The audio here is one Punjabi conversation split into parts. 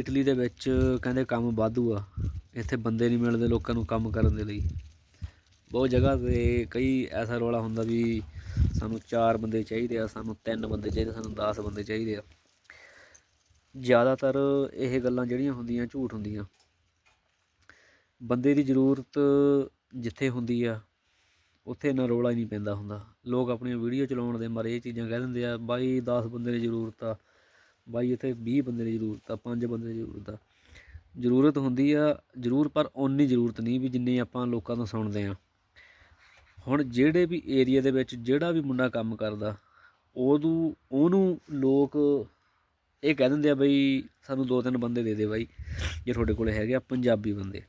ਇਟਲੀ ਦੇ ਵਿੱਚ ਕਹਿੰਦੇ ਕੰਮ ਵਾਧੂ ਆ। ਇੱਥੇ ਬੰਦੇ ਨਹੀਂ ਮਿਲਦੇ ਲੋਕਾਂ ਨੂੰ ਕੰਮ ਕਰਨ ਦੇ ਲਈ। ਬਹੁਤ ਜਗ੍ਹਾ ਤੇ ਕਈ ਐਸਾ ਰੌਲਾ ਹੁੰਦਾ ਵੀ ਸਾਨੂੰ 4 ਬੰਦੇ ਚਾਹੀਦੇ ਆ, ਸਾਨੂੰ 3 ਬੰਦੇ ਚਾਹੀਦੇ, ਸਾਨੂੰ 10 ਬੰਦੇ ਚਾਹੀਦੇ ਆ। ਜ਼ਿਆਦਾਤਰ ਇਹ ਗੱਲਾਂ ਜਿਹੜੀਆਂ ਹੁੰਦੀਆਂ, ਝੂਠ ਹੁੰਦੀਆਂ। ਬੰਦੇ ਦੀ ਜ਼ਰੂਰਤ ਜਿੱਥੇ ਹੁੰਦੀ ਆ, ਉੱਥੇ ਇੰਨਾ ਰੌਲਾ ਹੀ ਨਹੀਂ ਪੈਂਦਾ ਹੁੰਦਾ। ਲੋਕ ਆਪਣੀਆਂ ਵੀਡੀਓ ਚਲਾਉਣ ਦੇ ਮਾਰੇ ਇਹ ਚੀਜ਼ਾਂ ਕਹਿ ਦਿੰਦੇ ਆ, ਬਾਈ 10 ਬੰਦੇ ਦੀ ਜ਼ਰੂਰਤ ਆ। ਬਾਈ, ਇੱਥੇ 20 ਬੰਦੇ ਦੀ ਜ਼ਰੂਰਤ ਆ 5 ਬੰਦੇ ਦੀ ਜ਼ਰੂਰਤ ਆ। ਜ਼ਰੂਰਤ ਹੁੰਦੀ ਆ, ਜ਼ਰੂਰ ਪਰ ਓਨੀ ਜ਼ਰੂਰਤ ਨਹੀਂ ਵੀ ਜਿੰਨੀ ਆਪਾਂ ਲੋਕਾਂ ਤੋਂ ਸੁਣਦੇ ਆ। ਹੁਣ ਜਿਹੜੇ ਵੀ ਏਰੀਆ ਦੇ ਵਿੱਚ ਜਿਹੜਾ ਵੀ ਮੁੰਡਾ ਕੰਮ ਕਰਦਾ ਉਹਨੂੰ ਉਹਨੂੰ ਲੋਕ ਇਹ ਕਹਿ ਦਿੰਦੇ ਆ ਬਈ, ਸਾਨੂੰ ਦੋ ਤਿੰਨ ਬੰਦੇ ਦੇ ਦੇ ਬਾਈ, ਜੇ ਤੁਹਾਡੇ ਕੋਲ ਹੈਗੇ ਆ ਪੰਜਾਬੀ ਬੰਦੇ।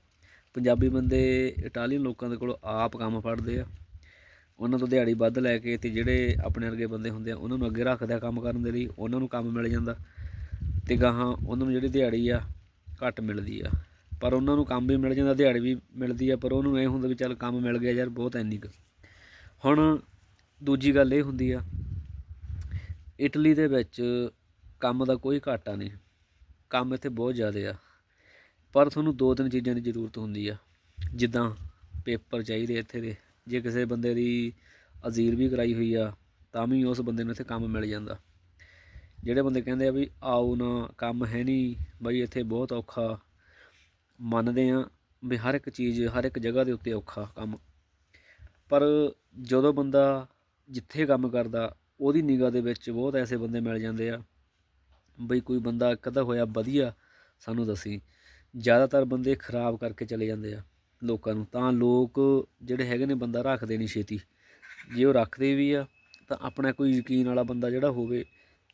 ਪੰਜਾਬੀ ਬੰਦੇ ਇਟਾਲੀਅਨ ਲੋਕਾਂ ਦੇ ਕੋਲ ਆਪ ਕੰਮ ਫੜਦੇ ਆ। ਉਹਨਾਂ ਤੋਂ ਦਿਹਾੜੀ ਵੱਧ ਲੈ ਕੇ ਤੇ ਜਿਹੜੇ ਆਪਣੇ ਵਰਗੇ ਬੰਦੇ ਹੁੰਦੇ ਆ, ਉਹਨਾਂ ਨੂੰ ਅੱਗੇ ਰੱਖਦੇ ਆ ਕੰਮ ਕਰਨ ਦੇ ਲਈ, ਉਹਨਾਂ ਨੂੰ ਕੰਮ ਮਿਲ ਜਾਂਦਾ। ਤੇ ਗਾਹਾਂ ਉਹਨਾਂ ਨੂੰ ਜਿਹੜੀ ਦਿਹਾੜੀ ਆ ਘੱਟ ਮਿਲਦੀ ਆ। ਪਰ ਉਹਨਾਂ ਨੂੰ ਕੰਮ ਵੀ ਮਿਲ ਜਾਂਦਾ, ਦਿਹਾੜੀ ਵੀ ਮਿਲਦੀ ਆ, ਪਰ ਉਹਨੂੰ ਇਹ ਹੁੰਦਾ ਵੀ ਚੱਲ ਕੰਮ ਮਿਲ ਗਿਆ ਯਾਰ ਬਹੁਤ ਐਨੀ ਕੁ। ਹੁਣ ਦੂਜੀ ਗੱਲ ਇਹ ਹੁੰਦੀ ਆ, ਇਟਲੀ ਦੇ ਵਿੱਚ ਕੰਮ ਦਾ ਕੋਈ ਘਾਟਾ ਨਹੀਂ, ਕੰਮ ਇੱਥੇ ਬਹੁਤ ਜ਼ਿਆਦਾ ਆ। ਪਰ ਤੁਹਾਨੂੰ ਦੋ ਤਿੰਨ ਚੀਜ਼ਾਂ ਦੀ ਜ਼ਰੂਰਤ ਹੁੰਦੀ ਆ, ਜਿੱਦਾਂ ਪੇਪਰ ਚਾਹੀਦੇ ਇੱਥੇ ਦੇ, ਜੇ ਕਿਸੇ ਬੰਦੇ ਦੀ ਅਜ਼ੀਰ ਵੀ ਕਰਾਈ ਹੋਈ ਆ, ਤਾਂ ਵੀ ਉਸ ਬੰਦੇ ਨੂੰ ਇੱਥੇ ਕੰਮ ਮਿਲ ਜਾਂਦਾ। ਜਿਹੜੇ ਬੰਦੇ ਕਹਿੰਦੇ ਆ ਵੀ ਆਓ ਨਾ, ਕੰਮ ਹੈ ਨਹੀਂ, ਬਈ ਇੱਥੇ ਬਹੁਤ ਔਖਾ। ਮੰਨਦੇ ਆ ਵੀ ਹਰ ਇੱਕ ਚੀਜ਼, ਹਰ ਇੱਕ ਜਗ੍ਹਾ ਦੇ ਉੱਤੇ ਔਖਾ ਕੰਮ। ਪਰ ਜਦੋਂ ਬੰਦਾ ਜਿੱਥੇ ਕੰਮ ਕਰਦਾ, ਉਹਦੀ ਨਿਗਾਹ ਦੇ ਵਿੱਚ ਬਹੁਤ ਐਸੇ ਬੰਦੇ ਮਿਲ ਜਾਂਦੇ ਆ। ਬਈ ਕੋਈ ਬੰਦਾ ਕਦਾ ਹੋਇਆ ਵਧੀਆ, ਸਾਨੂੰ ਦੱਸੀ। ਜ਼ਿਆਦਾਤਰ ਬੰਦੇ ਖਰਾਬ ਕਰਕੇ ਚਲੇ ਜਾਂਦੇ ਆ ਲੋਕਾਂ ਨੂੰ। ਤਾਂ ਲੋਕ ਜਿਹੜੇ ਹੈਗੇ ਨੇ ਬੰਦਾ ਰੱਖਦੇ ਨਹੀਂ ਛੇਤੀ। ਜੇ ਉਹ ਰੱਖਦੇ ਵੀ ਆ, ਤਾਂ ਆਪਣਾ ਕੋਈ ਯਕੀਨ ਵਾਲਾ ਬੰਦਾ ਜਿਹੜਾ ਹੋਵੇ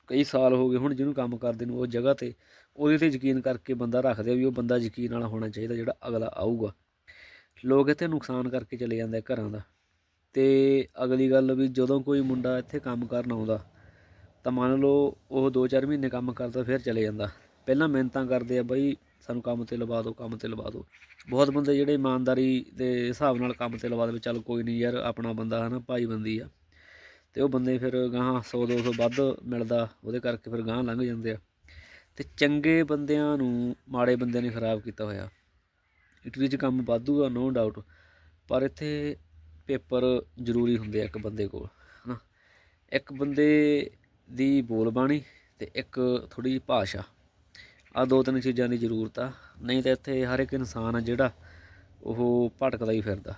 ਕਈ ਸਾਲ ਹੋ ਗਏ ਹੁਣ ਜਿਹਨੂੰ ਕੰਮ ਕਰਦੇ ਨੂੰ ਉਹ ਜਗ੍ਹਾ ਤੇ, ਉਹਦੇ ਤੇ ਯਕੀਨ ਕਰਕੇ ਬੰਦਾ ਰੱਖਦੇ ਆ ਵੀ ਉਹ ਬੰਦਾ ਯਕੀਨ ਵਾਲਾ ਹੋਣਾ ਚਾਹੀਦਾ ਜਿਹੜਾ ਅਗਲਾ ਆਊਗਾ। ਲੋਕ ਇੱਥੇ ਨੁਕਸਾਨ ਕਰਕੇ ਚਲੇ ਜਾਂਦੇ ਘਰਾਂ ਦਾ। ਤੇ ਅਗਲੀ ਗੱਲ ਵੀ ਜਦੋਂ ਕੋਈ ਮੁੰਡਾ ਇੱਥੇ ਕੰਮ ਕਰਨ ਆਉਂਦਾ, ਤਾਂ ਮੰਨ ਲਓ ਉਹ 2-4 ਮਹੀਨੇ ਕੰਮ ਕਰਦਾ ਫਿਰ ਚਲੇ ਜਾਂਦਾ। ਪਹਿਲਾਂ ਮਿਹਨਤਾਂ ਕਰਦੇ ਆ ਬਈ ਸਾਨੂੰ ਕੰਮ ਤੇ ਲਵਾ ਦਿਓ, ਕੰਮ ਤੇ ਲਵਾ ਦਿਓ। ਬਹੁਤ ਬੰਦੇ ਜਿਹੜੇ ਇਮਾਨਦਾਰੀ ਦੇ ਹਿਸਾਬ ਨਾਲ ਕੰਮ ਤੇ ਲਵਾ ਦੇਵੇ ਚੱਲ ਕੋਈ ਨਹੀਂ ਯਾਰ ਆਪਣਾ ਬੰਦਾ ਹੈ ਨਾ ਭਾਈ ਬੰਦੀ ਆ। ਤੇ ਉਹ ਬੰਦੇ ਫਿਰ ਗਾਹਾਂ 100 200 ਵੱਧ ਮਿਲਦਾ, ਉਹਦੇ ਕਰਕੇ ਫਿਰ ਗਾਹਾਂ ਲੰਘ ਜਾਂਦੇ ਆ। ਤੇ ਚੰਗੇ ਬੰਦਿਆਂ ਨੂੰ ਮਾੜੇ ਬੰਦਿਆਂ ਨੇ ਖਰਾਬ ਕੀਤਾ ਹੋਇਆ। ਇਟਲੀ 'ਚ ਕੰਮ ਵਾਧੂ ਆ ਨੋ ਡਾਊਟ ਪਰ ਇੱਥੇ ਪੇਪਰ ਜ਼ਰੂਰੀ ਹੁੰਦੇ ਆ ਇੱਕ ਬੰਦੇ ਕੋਲ, ਹਨਾ। ਇੱਕ ਬੰਦੇ ਦੀ ਬੋਲ ਬਾਣੀ ਤੇ ਇੱਕ ਥੋੜੀ ਜਿਹੀ ਭਾਸ਼ਾ। ਆ ਦੋ ਤਿੰਨ ਚੀਜ਼ਾਂ ਦੀ ਜ਼ਰੂਰਤ ਆ। ਨਹੀਂ ਤਾਂ ਇੱਥੇ ਹਰ ਇੱਕ ਇਨਸਾਨ ਆ ਜਿਹੜਾ ਉਹ ਭਟਕਦਾ ਹੀ ਫਿਰਦਾ।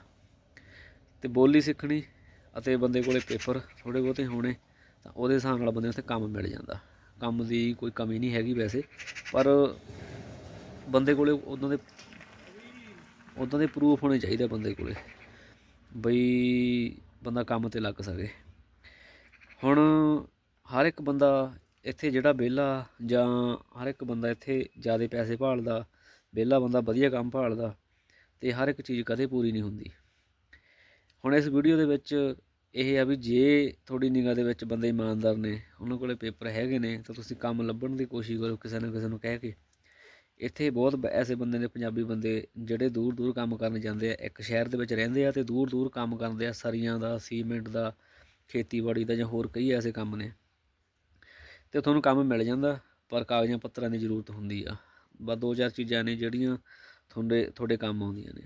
ਤੇ ਬੋਲੀ ਸਿੱਖਣੀ ਅਤੇ ਬੰਦੇ ਕੋਲੇ ਪੇਪਰ ਥੋੜੇ ਬਹੁਤੇ ਹੋਣੇ, ਤਾਂ ਉਹਦੇ ਹਿਸਾਬ ਨਾਲ ਬੰਦੇ ਨੂੰ ਉੱਥੇ ਕੰਮ ਮਿਲ ਜਾਂਦਾ। ਕੰਮ ਦੀ ਕੋਈ ਕਮੀ ਨਹੀਂ ਹੈਗੀ ਵੈਸੇ, ਪਰ ਬੰਦੇ ਕੋਲੇ ਉਦਾਂ ਦੇ ਉਦਾਂ ਦੇ ਪ੍ਰੂਫ ਹੋਣੇ ਚਾਹੀਦੇ ਬੰਦੇ ਕੋਲੇ, ਬਈ ਬੰਦਾ ਕੰਮ ਤੇ ਲੱਗ ਸਕੇ। ਹੁਣ ਹਰ ਇੱਕ ਬੰਦਾ ਇੱਥੇ ਜਿਹੜਾ ਵਿਹਲਾ ਜਾਂ ਹਰ ਇੱਕ ਬੰਦਾ ਇੱਥੇ ਜ਼ਿਆਦਾ ਪੈਸੇ ਭਾਲਦਾ, ਵਿਹਲਾ ਬੰਦਾ ਵਧੀਆ ਕੰਮ ਭਾਲਦਾ, ਤੇ ਹਰ ਇੱਕ ਚੀਜ਼ ਕਦੇ ਪੂਰੀ ਨਹੀਂ ਹੁੰਦੀ। ਹੁਣ ਇਸ ਵੀਡੀਓ ਦੇ ਵਿੱਚ ਇਹ ਆ ਵੀ ਜੇ ਤੁਹਾਡੀ ਨਿਗਾਹ ਦੇ ਵਿੱਚ ਬੰਦੇ ਇਮਾਨਦਾਰ ਨੇ, ਉਹਨਾਂ ਕੋਲੇ ਪੇਪਰ ਹੈਗੇ ਨੇ, ਤਾਂ ਤੁਸੀਂ ਕੰਮ ਲੱਭਣ ਦੀ ਕੋਸ਼ਿਸ਼ ਕਰੋ ਕਿਸੇ ਨਾ ਕਿਸੇ ਨੂੰ ਕਹਿ ਕੇ। ਇੱਥੇ ਬਹੁਤ ਬ- ਐਸੇ ਬੰਦੇ ਨੇ, ਪੰਜਾਬੀ ਬੰਦੇ, ਜਿਹੜੇ ਦੂਰ ਦੂਰ ਕੰਮ ਕਰਨ ਜਾਂਦੇ ਆ, ਇੱਕ ਸ਼ਹਿਰ ਦੇ ਵਿੱਚ ਰਹਿੰਦੇ ਆ ਤੇ ਦੂਰ ਦੂਰ ਕੰਮ ਕਰਦੇ ਆ, ਸਰੀਆਂ ਦਾ, ਸੀਮੈਂਟ ਦਾ, ਖੇਤੀਬਾੜੀ ਦਾ ਜਾਂ ਹੋਰ ਕਈ ਐਸੇ ਕੰਮ ਨੇ। ਤੇ ਤੁਹਾਨੂੰ ਕੰਮ ਮਿਲ ਜਾਂਦਾ, ਪਰ ਕਾਗਜ਼ਾਂ ਪੱਤਰਾਂ ਦੀ ਜ਼ਰੂਰਤ ਹੁੰਦੀ ਆ। ਬਸ ਦੋ ਚਾਰ ਚੀਜ਼ਾਂ ਨੇ, ਜਿਹੜੀਆਂ ਤੁਹਾਡੇ ਤੁਹਾਡੇ ਕੰਮ ਆਉਂਦੀਆਂ ਨੇ।